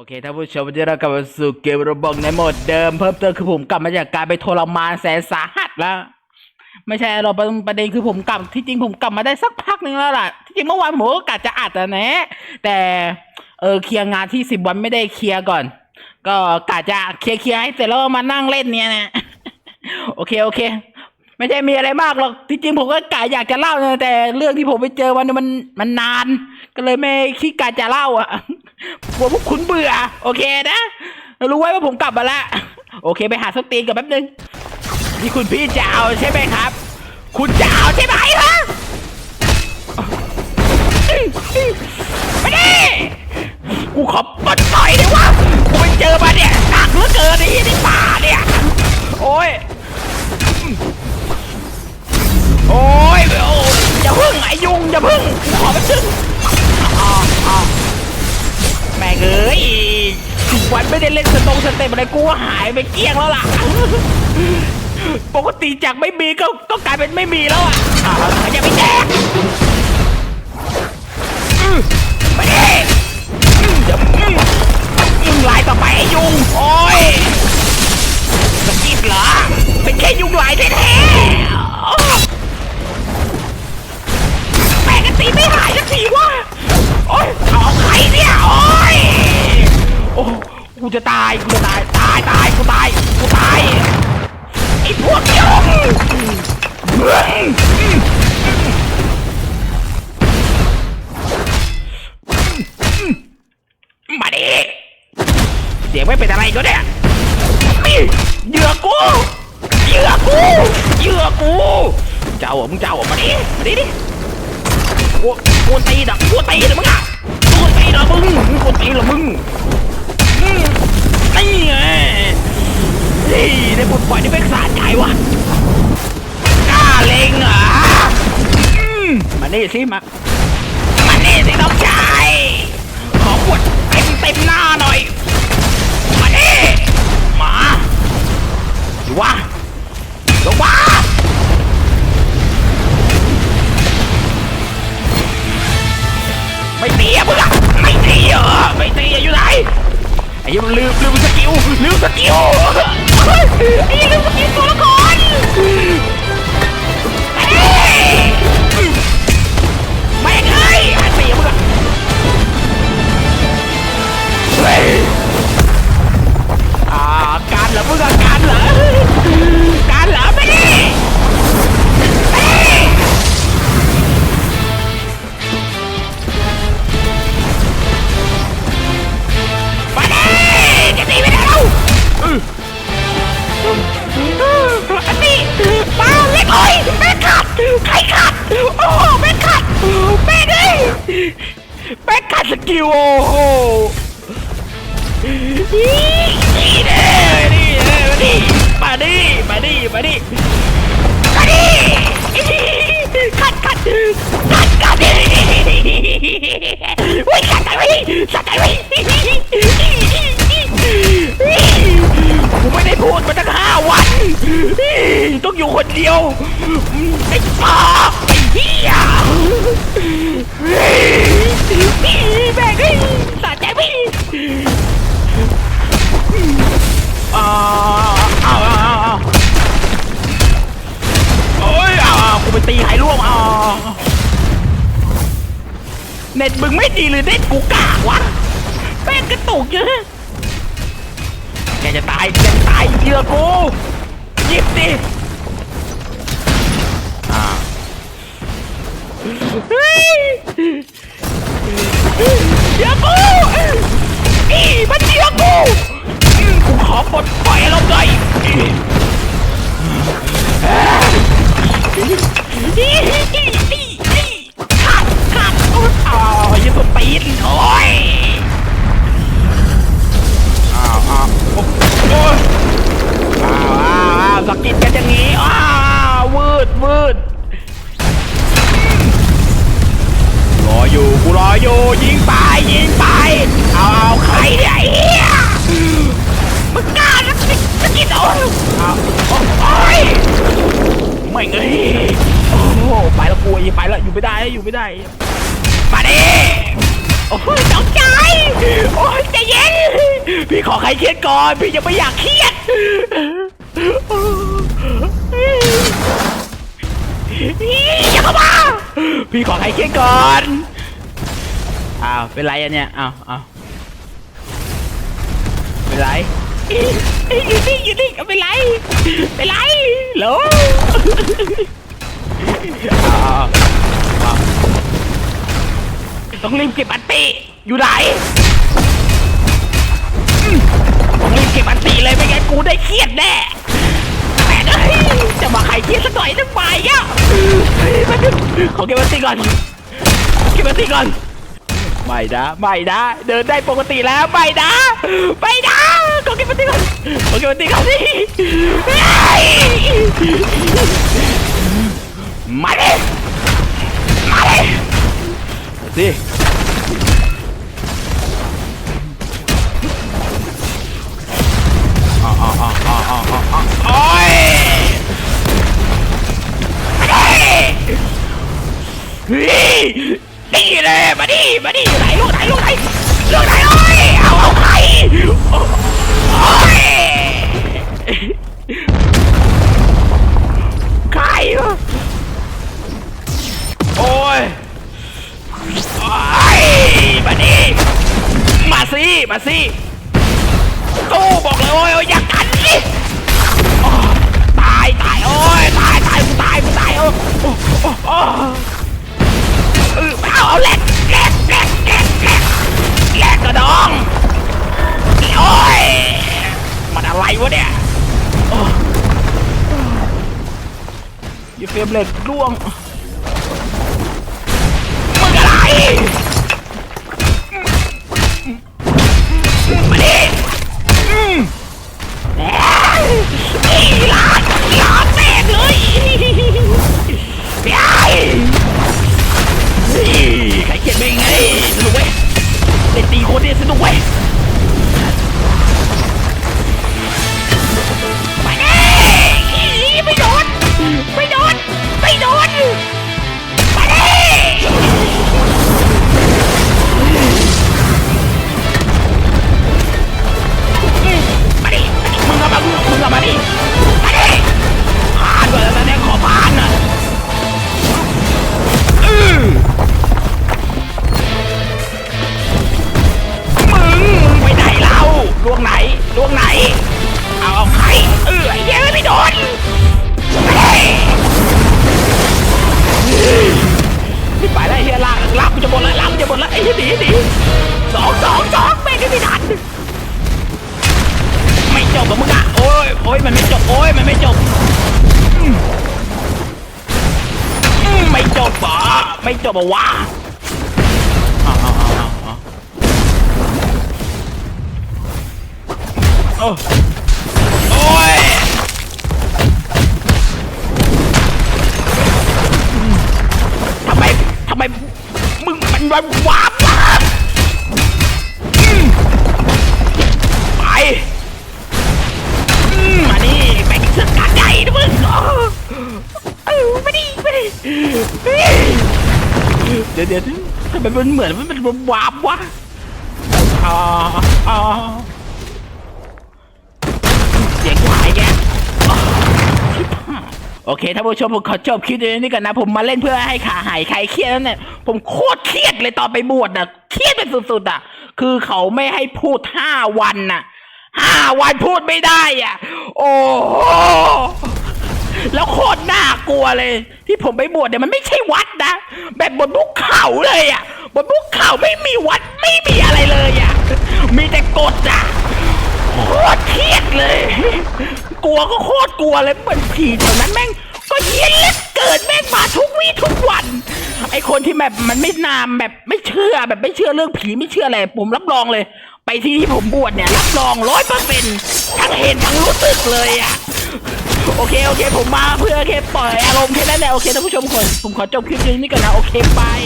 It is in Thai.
โอเคท่านผู้ชมวันนี้เรากลับมาสู่เกมระบบในโหมดเดิมเพิ่มเติมคือผมกลับมาจากการไปทรมานแสนสาหัสแล้ว ไม่ใช่เราประเด็นคือผมกลับที่จริงผมกลับมาได้สักพักหนึ่งแล้วล่ะที่จริงเมื่อวานผมก็กะจะอัดอะนะแต่เออเคลียร์งานที่สิบวันไม่ได้เคลียร์ก่อน ก็กะจะเคลียร์เคลียร์ให้เสร็จแล้วมานั่งเล่นเนี่ยนะโอเคโอเค ไม่ใช่มีอะไรมากหรอกที่จริงผมก็กะอยากจะเล่านะแต่เรื่องที่ผมไปเจอวันนี้มันมันนาน ก็เลยไม่คิดกะจะเล่าอะ กลัวพวกคุณเบื่อ โอเคนะรู้ไว้ว่าผมกลับมาละ โอเคไปหาสตีนกันแป๊บนึงนี่คุณพี่จะเอาใช่ไหมครับ คุณจะเอาใช่ไหมฮะมาดิกูขอปลดปล่อยดิวะกูไปเจอมาเนี่ยหนักเหลือเกินไอ้ที่ป่าเนี่ย โอ้ย โอ้ยโอ้ยอย่าพึ่ง ไม่ได้เล่นสตรงสเต็ปอะไรกูว่าหายไปเกลี้ยงแล้วล่ะ ปกติจากไม่มีก็ก็กลายเป็นไม่มีแล้วอะอ่าอย่าไปแจก กูจะตายกูจะตายตายตายกูตายกูตายไอ้พวกยงมาดิเสียงไม่เป็นอะไรก็เนี่ยเหยื่อกูเหยื่อกูเหยื่อกูเจ้าเหรอมึงเจ้าเหรอมาดิมาดิดิกูกูตีดักกูตีเหรอมึงอะกูตีเหรอมึงกูตีเหรอมึง นี่ไงนี่ได้ปลดปล่อยได้เป็นสาใจวะกล้าเล็งเหรออืมมานี่สิมามานี่สิน้องชายขอปวดเต็มเต็มหน้าหน่อย มานี่มาอยู่วะลงมา อ้ยังลืมลืมสกิลลืมสกิลเฮ้ยไอ้ยังลืมสกิลตัวละครเฮ้ยแม่งเอ้ยไอ้เสียมึงอะเฮ้ยอ่าการเหรอมึงอะ กิลโอ้โหนี่เด้นี่เด้มาดิมาดิมาดิมาดิขัดขัดขัดขัดวิ่งขัดไปวิ่งขัดไปวิ่งกูไม่ได้พูดมาตั้งห้าวัน ต้องอยู่คนเดียวไอ้ป้าไอ้ เน็ตมึงไม่ดีหรือเน็ตกูกากวะแม่งกระตุกเยอะแกจะตายแกจะตายเหยื่อกูหยิบดิอ่าเฮ้ยเหยื่อกู สกิดกันอย่างงี้ อ้าววืดวืดรออยู่กูรออยู่ยิงไปยิงไป เอาเอาใครเนี่ยไอ้เหี้ยมึงกล้าสะกิดสกิดโอ้ยเอาโอ้ยไม่เงยโอ้ไปแล้วกูไปแล้วอยู่ไม่ได้อยู่ไม่ได้มาดิโอ้ยน้องชายโอ้ยใจเย็นพี่ขอใครเครียดก่อน พี่ยังไม่อยากเครียด อย่าเข้ามาพี่ขอใครเครียดก่อน อ้าว เป็นไรอะเนี่ยอ้าวอ้าวเป็นไรอยู่นี่อยู่นี่ก็เป็นไร เป็นไรหรอต้องรีบเก็บอันติ อยู่ไหนต้องรีบเก็บอันติเลยไม่งั้นกูได้เครียดแน่ จะมาใครเครียดสักหน่อยนึงไปอะเฮ้ยมาดูขอเก็บอันติก่อนเก็บอันติก่อน ไม่นะไม่นะเดินได้ปกติแล้วไม่นะไม่นะขอเก็บมันตีก่อนขอเก็บมันตีก่อนสิเฮ้ยมาดิมาดิสิ ลูกไหนโอ้ยเอาเอาใครโอ้ยใครวะโอ้ยโอ้ยมาดิมาสิมาสิตู้บอกเลยโอ้ยโอ้ยอยากกันสิตายตายโอ้ยตายตายกูตายกูตายโอ้โอ้โอ้ ยเฟรมเลตร่วงมึงอะไรมาดิอีหลานหลานแม่เลยเฮ้ยใครเขียนเป็นไงสนุกเว้ยเล่นตีคนเนี่ยสนุกเว้ย มันไม่จบไม่จบเหรอไม่จบเหรอวะเอาเอาเอาเอาเอาโอ้โอ้ยทำไมทำไมมึงมันวันวาบวาบ เดี๋ยวทำไมมันเหมือนมันเป็นวาบวะอ๋ออ๋อเสียงหายแกโอเคท่านผู้ชมผมขอจบคลิปนี้ก่อนนะ ผมมาเล่นเพื่อให้ขาหายใครเครียดแล้วเนี่ยผมโคตรเครียดเลยตอนไปบวชอะเครียดเป็นสุดๆอะ คือเขาไม่ให้พูดห้าวันน่ะห้าวันพูดไม่ได้อะ โอ้โหแล้วโคตรน่ากลัวเลย ที่ผมไปบวชเนี่ยมันไม่ใช่วัดนะ แบบบนภูเขาเลยอะบนภูเขาไม่มีวัดไม่มีอะไรเลยอะมีแต่กฎอะโคตรเครียดเลย กลัวก็โคตรกลัวเลยเหมือนผีแถวนั้นแม่ง ก็เฮี้ยนเหลือเกิดแม่งมาทุกวี่ทุกวัน ไอคนที่แบบมันไม่นามแบบไม่เชื่อแบบไม่เชื่อเรื่องผีไม่เชื่ออะไรผมรับรองเลย ไปที่ที่ผมบวชเนี่ยรับรองร้อยเปอร์เซ็นต์ทั้งเห็นทั้งรู้สึกเลยอะ โอเคโอเค ผมมาเพื่อแค่ปล่อยอารมณ์แค่นั้นแหละโอเคท่านผู้ชมคนผมขอจบคลิปนี้ก่อนนะโอเคบาย